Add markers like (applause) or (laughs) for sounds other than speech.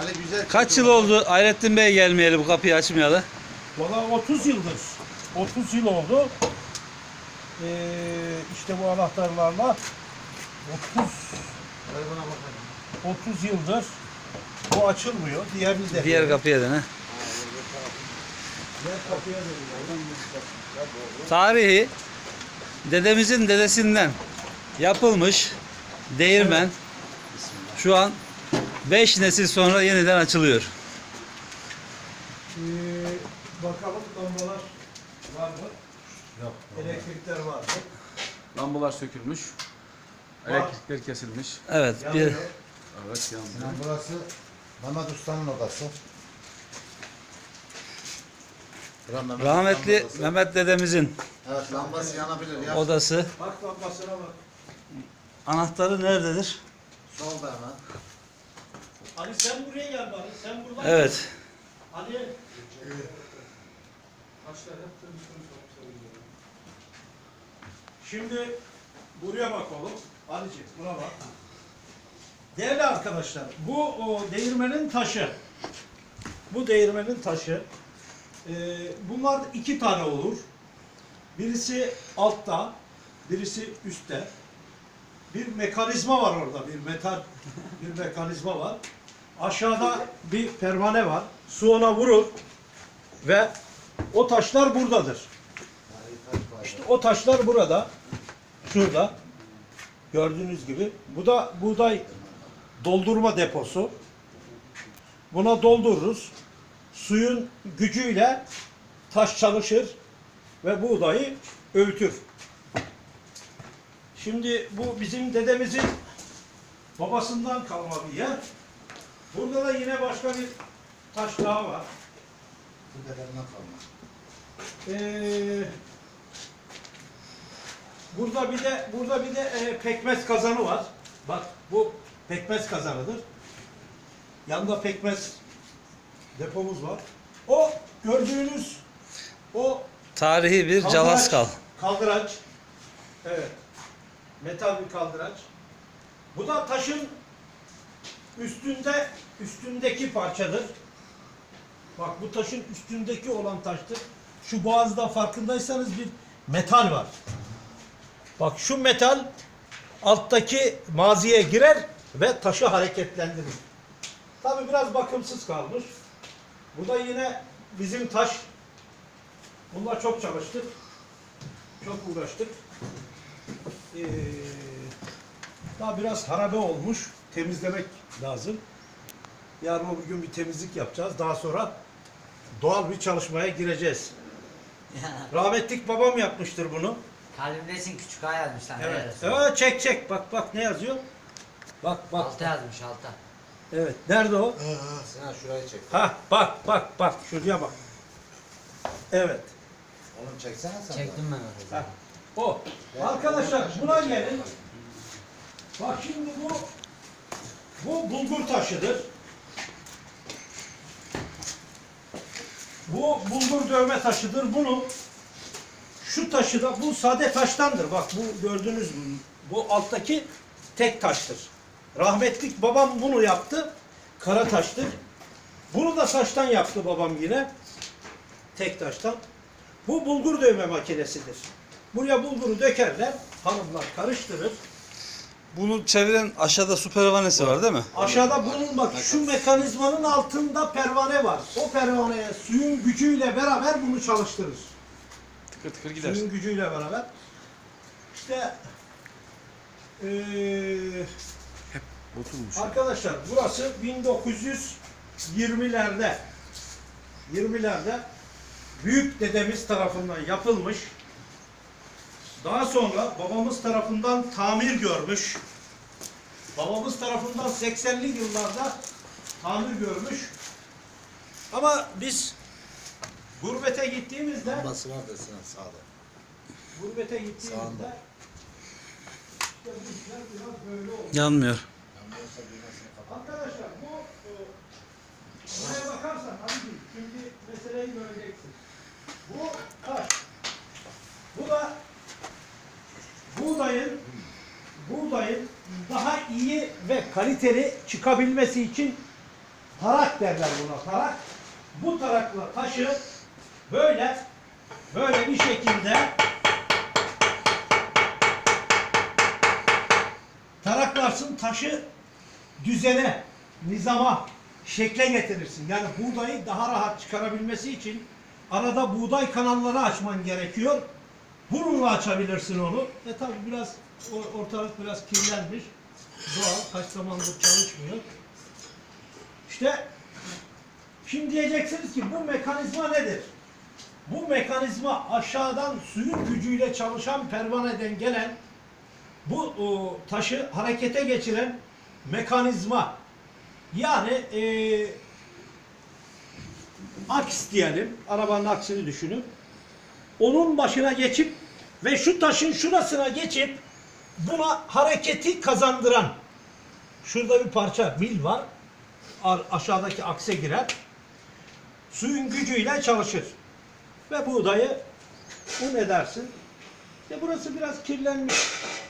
Hani güzel. Kaç yıl oldu Hayrettin Bey gelmeyeli bu kapıyı açmayalı? Valla 30 yıldır. 30 yıl oldu. Ee, işte bu anahtarlarla 30 Ver bana bakalım. 30 yıldır bu açılmıyor. Diğerini de. Diğer kapıya dene. Diğer kapıya da Tarihi dedemizin dedesinden yapılmış değirmen şu an 5 nesil sonra yeniden açılıyor. Ee, bakalım lambalar var mı? Yok. Elektrikler var mı? Lambalar sökülmüş. Var. Elektrikler kesilmiş. Evet bir Yanıyor. Evet yandı. Sinan burası Mehmet Usta'nın odası. Bura Mehmet rahmetli Usta'nın odası. Mehmet dedemizin Evet lambası yanabilir ya. odası. Bak lambasına bak. Anahtarı nerededir? Solda hemen. Ali sen buraya gel bari. Sen buradan Evet. Ali. Şimdi buraya bakalım. Ali'ciğim buna bak. Değerli arkadaşlar bu o değirmenin taşı. Bu değirmenin taşı. Ee, bunlar iki tane olur. Birisi altta, birisi üstte. Bir mekanizma var orada, bir metal bir mekanizma var. Aşağıda bir pervane var. Su ona vurur ve o taşlar buradadır. İşte o taşlar burada. Şurada. Gördüğünüz gibi. Bu da buğday doldurma deposu. Buna doldururuz. Suyun gücüyle taş çalışır ve buğdayı öğütür. Şimdi bu bizim dedemizin babasından kalma bir yer. Burada da yine başka bir taş daha var. Bu dedemden kalma. Ee, burada bir de burada bir de e, pekmez kazanı var. Bak bu pekmez kazanıdır. Yanında pekmez depomuz var. O gördüğünüz o Tarihi bir kaldıraç- calaskal. Kaldıraç. Evet. Metal bir kaldıraç. Bu da taşın üstünde üstündeki parçadır. Bak bu taşın üstündeki olan taştır. Şu boğazda farkındaysanız bir metal var. Bak şu metal alttaki maziye girer ve taşı hareketlendirir. Tabi biraz bakımsız kalmış. Bu da yine bizim taş. Bunlar çok çalıştık. Çok uğraştık. Ee, daha biraz harabe olmuş. Temizlemek lazım. Yarın o gün bir temizlik yapacağız. Daha sonra doğal bir çalışmaya gireceğiz. (laughs) Rahmetlik babam yapmıştır bunu. Kalbimdesin küçük ağa yazmış lan. Evet. Evet, çek çek. Bak bak ne yazıyor? Bak bak. Alta yazmış alta. Evet. Nerede o? Sinan şurayı çek. Ha bak bak bak. Şuraya bak. Evet. Oğlum çeksene sen. Çektim ben Ha, orayı. o. Arkadaşlar buna gelin. Bak şimdi bu bu bulgur taşıdır. Bu bulgur dövme taşıdır. Bunu şu taşı da bu sade taştandır. Bak bu gördüğünüz mü? Bu alttaki tek taştır. Rahmetlik babam bunu yaptı. Kara taştır. Bunu da taştan yaptı babam yine. Tek taştan. Bu bulgur dövme makinesidir. Buraya bulguru dökerler, hanımlar karıştırır. Bunu çeviren aşağıda su pervanesi var değil mi? Aşağıda bunun bak şu mekanizmanın altında pervane var. O pervaneye suyun gücüyle beraber bunu çalıştırır. Tıkır tıkır gider. Suyun gücüyle beraber. İşte eee Bozulmuş. arkadaşlar burası 1920'lerde 20'lerde büyük dedemiz tarafından yapılmış. Daha sonra babamız tarafından tamir görmüş. Babamız tarafından 80'li yıllarda tamir görmüş. Ama biz gurbete gittiğimizde Lambası var da Sinan sağda. gurbete gittiğimizde Sağında. işte bu işler biraz böyle oldu. Yanmıyor. Lambası düğmesini kapat. Arkadaşlar bu e, buraya bakarsan abi şimdi meseleyi göreceksin. Bu taş. Bu da buğdayın buğdayın daha iyi ve kaliteli çıkabilmesi için tarak derler buna tarak. Bu tarakla taşı böyle böyle bir şekilde taraklarsın taşı düzene, nizama, şekle getirirsin. Yani buğdayı daha rahat çıkarabilmesi için arada buğday kanalları açman gerekiyor. Bununla açabilirsin onu. E tabi biraz ortalık biraz kirlenmiş. Doğal kaç zamandır çalışmıyor. İşte şimdi diyeceksiniz ki bu mekanizma nedir? Bu mekanizma aşağıdan suyun gücüyle çalışan pervaneden gelen bu o, taşı harekete geçiren mekanizma. Yani e, aks diyelim. Arabanın aksini düşünün. Onun başına geçip ve şu taşın şurasına geçip buna hareketi kazandıran şurada bir parça mil var. Aşağıdaki akse girer. Suyun gücüyle çalışır. Ve buğdayı un edersin. İşte burası biraz kirlenmiş.